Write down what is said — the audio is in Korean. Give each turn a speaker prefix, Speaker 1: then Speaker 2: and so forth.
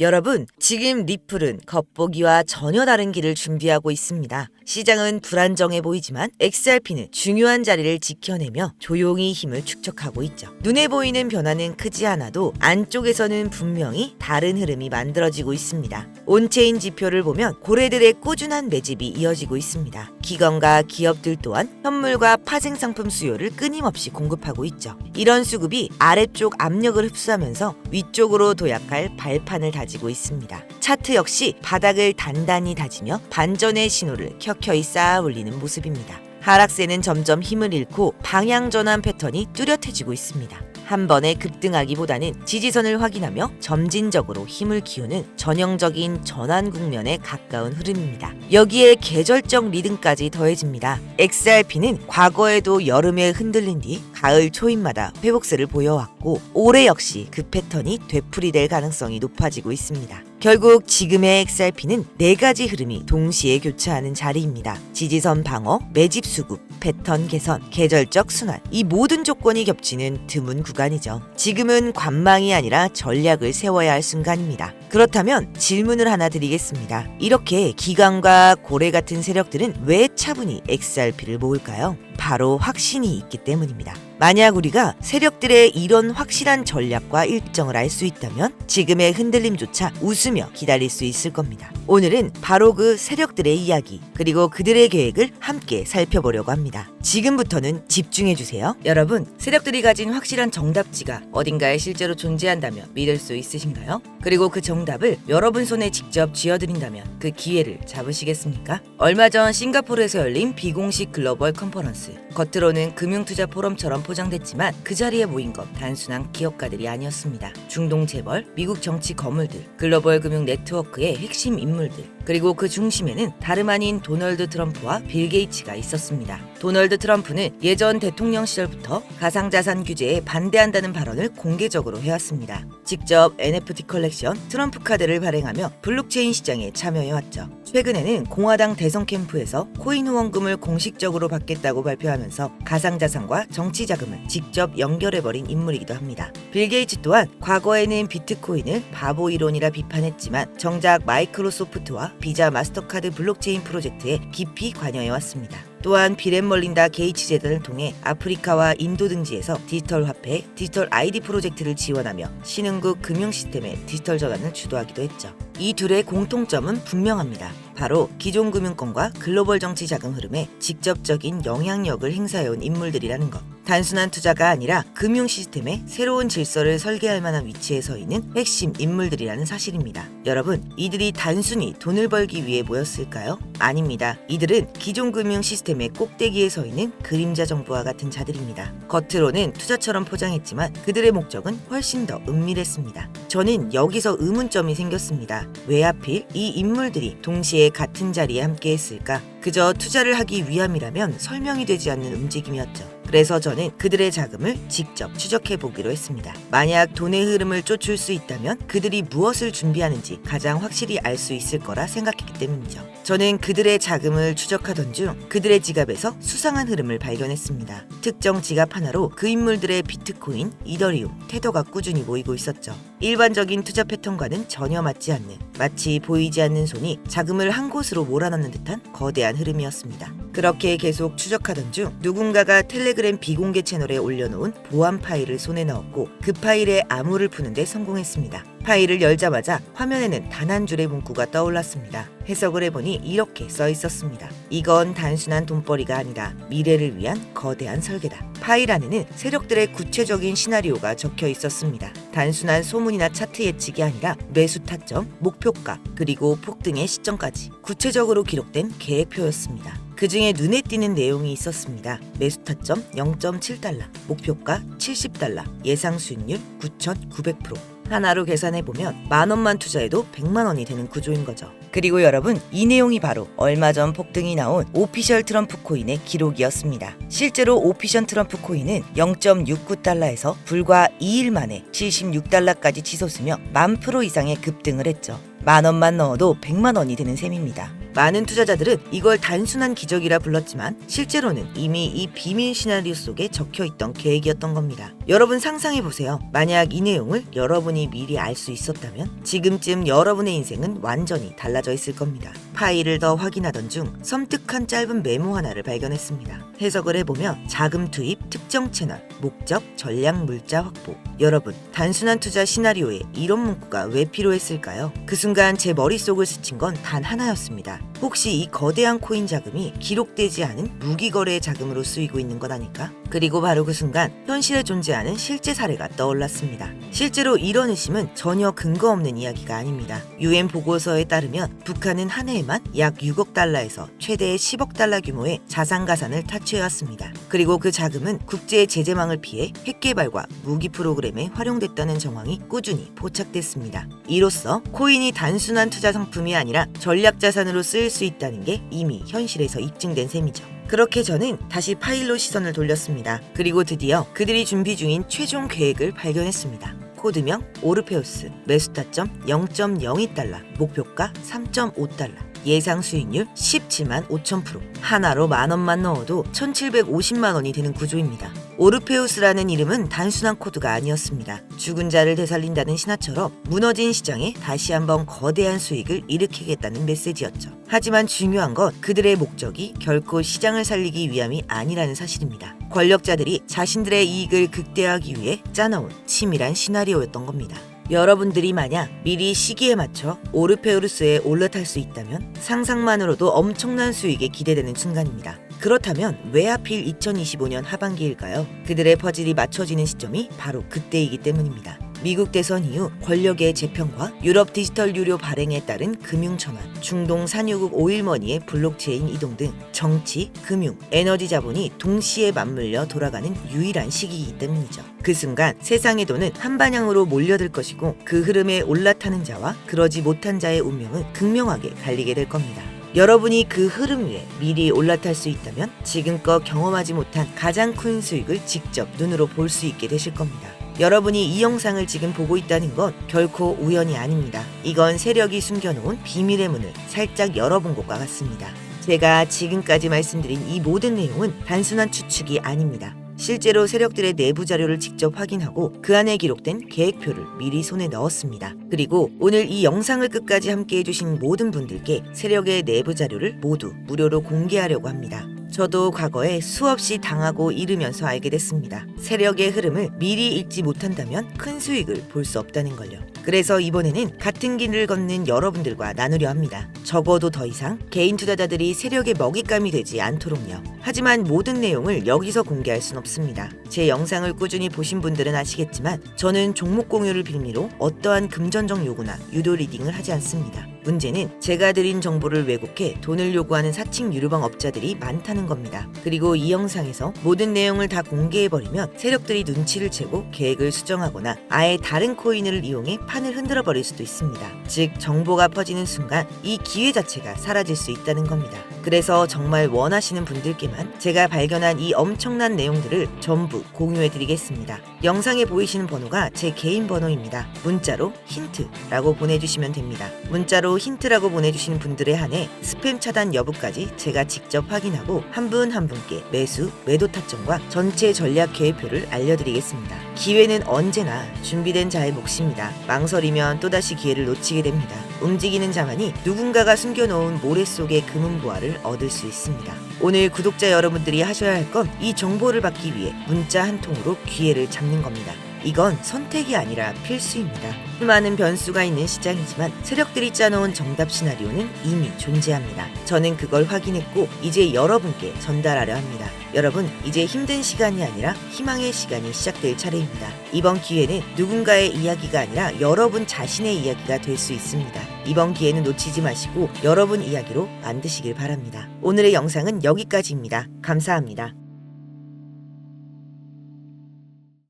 Speaker 1: 여러분, 지금 리플은 겉보기와 전혀 다른 길을 준비하고 있습니다. 시장은 불안정해 보이지만 XRP는 중요한 자리를 지켜내며 조용히 힘을 축적하고 있죠. 눈에 보이는 변화는 크지 않아도 안쪽에서는 분명히 다른 흐름이 만들어지고 있습니다. 온체인 지표를 보면 고래들의 꾸준한 매집이 이어지고 있습니다. 기관과 기업들 또한 현물과 파생 상품 수요를 끊임없이 공급하고 있죠. 이런 수급이 아래쪽 압력을 흡수하면서 위쪽으로 도약할 발판을 다지고 있습니다. 차트 역시 바닥을 단단히 다지며 반전의 신호를 켜켜이 쌓아 올리는 모습입니다. 하락세는 점점 힘을 잃고 방향 전환 패턴이 뚜렷해지고 있습니다. 한 번에 급등하기보다는 지지선을 확인하며 점진적으로 힘을 키우는 전형적인 전환 국면에 가까운 흐름입니다. 여기에 계절적 리듬까지 더해집니다. XRP는 과거에도 여름에 흔들린 뒤 가을 초입마다 회복세를 보여왔고 올해 역시 그 패턴이 되풀이될 가능성이 높아지고 있습니다. 결국 지금의 XRP는 네 가지 흐름이 동시에 교차하는 자리입니다. 지지선 방어, 매집 수급, 패턴 개선, 계절적 순환. 이 모든 조건이 겹치는 드문 구간이죠. 지금은 관망이 아니라 전략을 세워야 할 순간입니다. 그렇다면 질문을 하나 드리겠습니다. 이렇게 기관과 고래 같은 세력들은 왜 차분히 XRP를 모을까요? 바로 확신이 있기 때문입니다. 만약 우리가 세력들의 이런 확실한 전략과 일정을 알 수 있다면 지금의 흔들림조차 웃으며 기다릴 수 있을 겁니다. 오늘은 바로 그 세력들의 이야기 그리고 그들의 계획을 함께 살펴보려고 합니다. 지금부터는 집중해 주세요. 여러분, 세력들이 가진 확실한 정답지가 어딘가에 실제로 존재한다면 믿을 수 있으신가요? 그리고 그 정답을 여러분 손에 직접 쥐어드린다면 그 기회를 잡으시겠습니까? 얼마 전 싱가포르에서 열린 비공식 글로벌 컨퍼런스. 겉으로는 금융투자 포럼처럼 포장됐지만 그 자리에 모인 건 단순한 기업가들이 아니었습니다. 중동 재벌, 미국 정치 거물들, 글로벌 금융 네트워크의 핵심 인물들, 그리고 그 중심에는 다름 아닌 도널드 트럼프와 빌 게이츠가 있었습니다. 도널드 트럼프는 예전 대통령 시절부터 가상자산 규제에 반대한다는 발언을 공개적으로 해왔습니다. 직접 NFT 컬렉션 트럼프 카드를 발행하며 블록체인 시장에 참여해왔죠. 최근에는 공화당 대선 캠프에서 코인 후원금을 공식적으로 받겠다고 발표하면서 가상자산과 정치 자금을 직접 연결해버린 인물이기도 합니다. 빌 게이츠 또한 과거에는 비트코인을 바보 이론이라 비판했지만 정작 마이크로소프트와 비자 마스터카드 블록체인 프로젝트에 깊이 관여해 왔습니다. 또한 비앤멀린다 게이츠 재단을 통해 아프리카와 인도 등지에서 디지털 화폐, 디지털 아이디 프로젝트를 지원하며 신흥국 금융 시스템의 디지털 전환을 주도하기도 했죠. 이 둘의 공통점은 분명합니다. 바로 기존 금융권과 글로벌 정치 자금 흐름에 직접적인 영향력을 행사해온 인물들이라는 것. 단순한 투자가 아니라 금융 시스템의 새로운 질서를 설계할 만한 위치에 서 있는 핵심 인물들이라는 사실입니다. 여러분, 이들이 단순히 돈을 벌기 위해 모였을까요? 아닙니다. 이들은 기존 금융 시스템의 꼭대기에 서 있는 그림자 정부와 같은 자들입니다. 겉으로는 투자처럼 포장했지만 그들의 목적은 훨씬 더 은밀했습니다. 저는 여기서 의문점이 생겼습니다. 왜 하필 이 인물들이 동시에 같은 자리에 함께 했을까? 그저 투자를 하기 위함이라면 설명이 되지 않는 움직임이었죠. 그래서 저는 그들의 자금을 직접 추적해 보기로 했습니다. 만약 돈의 흐름을 쫓을 수 있다면 그들이 무엇을 준비하는지 가장 확실히 알 수 있을 거라 생각했기 때문이죠. 저는 그들의 자금을 추적하던 중 그들의 지갑에서 수상한 흐름을 발견했습니다. 특정 지갑 하나로 그 인물들의 비트코인, 이더리움, 테더가 꾸준히 모이고 있었죠. 일반적인 투자 패턴과는 전혀 맞지 않는 마치 보이지 않는 손이 자금을 한 곳으로 몰아넣는 듯한 거대한 흐름이었습니다. 그렇게 계속 추적하던 중 누군가가 텔레그램 비공개 채널에 올려놓은 보안 파일을 손에 넣었고 그 파일의 암호를 푸는데 성공했습니다. 파일을 열자마자 화면에는 단 한 줄의 문구가 떠올랐습니다. 해석을 해보니 이렇게 써 있었습니다. 이건 단순한 돈벌이가 아니다. 미래를 위한 거대한 설계다. 파일 안에는 세력들의 구체적인 시나리오가 적혀 있었습니다. 단순한 소문이나 차트 예측이 아니라 매수 타점, 목표가, 그리고 폭등의 시점까지 구체적으로 기록된 계획표였습니다. 그 중에 눈에 띄는 내용이 있었습니다. 매수 타점 0.7달러, 목표가 70달러, 예상 수익률 9,900%. 하나로 계산해보면 만 원만 투자해도 100만 원이 되는 구조인 거죠. 그리고 여러분, 이 내용이 바로 얼마 전 폭등이 나온 오피셜 트럼프 코인의 기록이었습니다. 실제로 오피셜 트럼프 코인은 0.69달러에서 불과 2일 만에 76달러까지 치솟으며 만 프로 이상의 급등을 했죠. 만 원만 넣어도 100만 원이 되는 셈입니다. 많은 투자자들은 이걸 단순한 기적이라 불렀지만 실제로는 이미 이 비밀 시나리오 속에 적혀 있던 계획이었던 겁니다. 여러분 상상해 보세요. 만약 이 내용을 여러분이 미리 알 수 있었다면 지금쯤 여러분의 인생은 완전히 달라져 있을 겁니다. 파일을 더 확인하던 중 섬뜩한 짧은 메모 하나를 발견했습니다. 해석을 해보면 자금 투입, 특정 채널, 목적, 전략 물자 확보. 여러분, 단순한 투자 시나리오에 이런 문구가 왜 필요했을까요? 그 순간 제 머릿속을 스친 건 단 하나였습니다. 혹시 이 거대한 코인 자금이 기록되지 않은 무기거래 자금으로 쓰이고 있는 것 아닐까? 그리고 바로 그 순간 현실에 존재하는 실제 사례가 떠올랐습니다. 실제로 이런 의심은 전혀 근거 없는 이야기가 아닙니다. 유엔 보고서에 따르면 북한은 한 해에만 약 6억 달러에서 최대 10억 달러 규모의 자산 가산을 타취해왔습니다. 그리고 그 자금은 국제 제재망을 피해 핵 개발과 무기 프로그램에 활용됐다는 정황이 꾸준히 포착됐습니다. 이로써 코인이 단순한 투자 상품이 아니라 전략 자산으로 쓰 일수 있다는 게 이미 현실에서 입증된 셈이죠. 그렇게 저는 다시 파일로 시선을 돌렸습니다. 그리고 드디어 그들이 준비 중인 최종 계획을 발견했습니다. 코드명 오르페우스, 매수 타점 0.02달러, 목표가 3.5달러. 예상 수익률 17만 5천 프로. 하나로 만 원만 넣어도 1,750만 원이 되는 구조입니다. 오르페우스라는 이름은 단순한 코드가 아니었습니다. 죽은 자를 되살린다는 신화처럼 무너진 시장에 다시 한번 거대한 수익을 일으키겠다는 메시지였죠. 하지만 중요한 건 그들의 목적이 결코 시장을 살리기 위함이 아니라는 사실입니다. 권력자들이 자신들의 이익을 극대화하기 위해 짜놓은 치밀한 시나리오였던 겁니다. 여러분들이 만약 미리 시기에 맞춰 오르페우르스에 올라탈 수 있다면 상상만으로도 엄청난 수익에 기대되는 순간입니다. 그렇다면 왜 하필 2025년 하반기일까요? 그들의 퍼즐이 맞춰지는 시점이 바로 그때이기 때문입니다. 미국 대선 이후 권력의 재편과 유럽 디지털 유료 발행에 따른 금융 전환, 중동 산유국 오일머니의 블록체인 이동 등 정치, 금융, 에너지 자본이 동시에 맞물려 돌아가는 유일한 시기이기 때문이죠. 그 순간 세상의 돈은 한 방향으로 몰려들 것이고 그 흐름에 올라타는 자와 그러지 못한 자의 운명은 극명하게 갈리게 될 겁니다. 여러분이 그 흐름 위에 미리 올라탈 수 있다면 지금껏 경험하지 못한 가장 큰 수익을 직접 눈으로 볼 수 있게 되실 겁니다. 여러분이 이 영상을 지금 보고 있다는 건 결코 우연이 아닙니다. 이건 세력이 숨겨놓은 비밀의 문을 살짝 열어본 것과 같습니다. 제가 지금까지 말씀드린 이 모든 내용은 단순한 추측이 아닙니다. 실제로 세력들의 내부 자료를 직접 확인하고 그 안에 기록된 계획표를 미리 손에 넣었습니다. 그리고 오늘 이 영상을 끝까지 함께 해주신 모든 분들께 세력의 내부 자료를 모두 무료로 공개하려고 합니다. 저도 과거에 수없이 당하고 잃으면서 알게 됐습니다. 세력의 흐름을 미리 읽지 못한다면 큰 수익을 볼 수 없다는 걸요. 그래서 이번에는 같은 길을 걷는 여러분들과 나누려 합니다. 적어도 더 이상 개인 투자자들이 세력의 먹잇감이 되지 않도록요. 하지만 모든 내용을 여기서 공개할 순 없습니다. 제 영상을 꾸준히 보신 분들은 아시겠지만 저는 종목 공유를 빌미로 어떠한 금전적 요구나 유도 리딩을 하지 않습니다. 문제는 제가 드린 정보를 왜곡해 돈을 요구하는 사칭 유료방 업자들이 많다는 겁니다. 그리고 이 영상에서 모든 내용을 다 공개해버리면 세력들이 눈치를 채고 계획을 수정하거나 아예 다른 코인을 이용해 판을 흔들어 버릴 수도 있습니다. 즉, 정보가 퍼지는 순간 이 기회 자체가 사라질 수 있다는 겁니다. 그래서 정말 원하시는 분들께만 제가 발견한 이 엄청난 내용들을 전부 공유해 드리겠습니다. 영상에 보이시는 번호가 제 개인 번호입니다. 문자로 힌트라고 보내주시면 됩니다. 문자로 힌트라고 보내주시는 분들에 한해 스팸 차단 여부까지 제가 직접 확인하고 한 분 한 분께 매수, 매도 타점과 전체 전략 계획표를 알려드리겠습니다. 기회는 언제나 준비된 자의 몫입니다. 망설이면 또다시 기회를 놓치게 됩니다. 움직이는 자만이 누군가가 숨겨놓은 모래 속의 금은보화를 얻을 수 있습니다. 오늘 구독자 여러분들이 하셔야 할 건 이 정보를 받기 위해 문자 한 통으로 기회를 잡는 겁니다. 이건 선택이 아니라 필수입니다. 수많은 변수가 있는 시장이지만 세력들이 짜놓은 정답 시나리오는 이미 존재합니다. 저는 그걸 확인했고 이제 여러분께 전달하려 합니다. 여러분, 이제 힘든 시간이 아니라 희망의 시간이 시작될 차례입니다. 이번 기회는 누군가의 이야기가 아니라 여러분 자신의 이야기가 될 수 있습니다. 이번 기회는 놓치지 마시고 여러분 이야기로 만드시길 바랍니다. 오늘의 영상은 여기까지입니다. 감사합니다.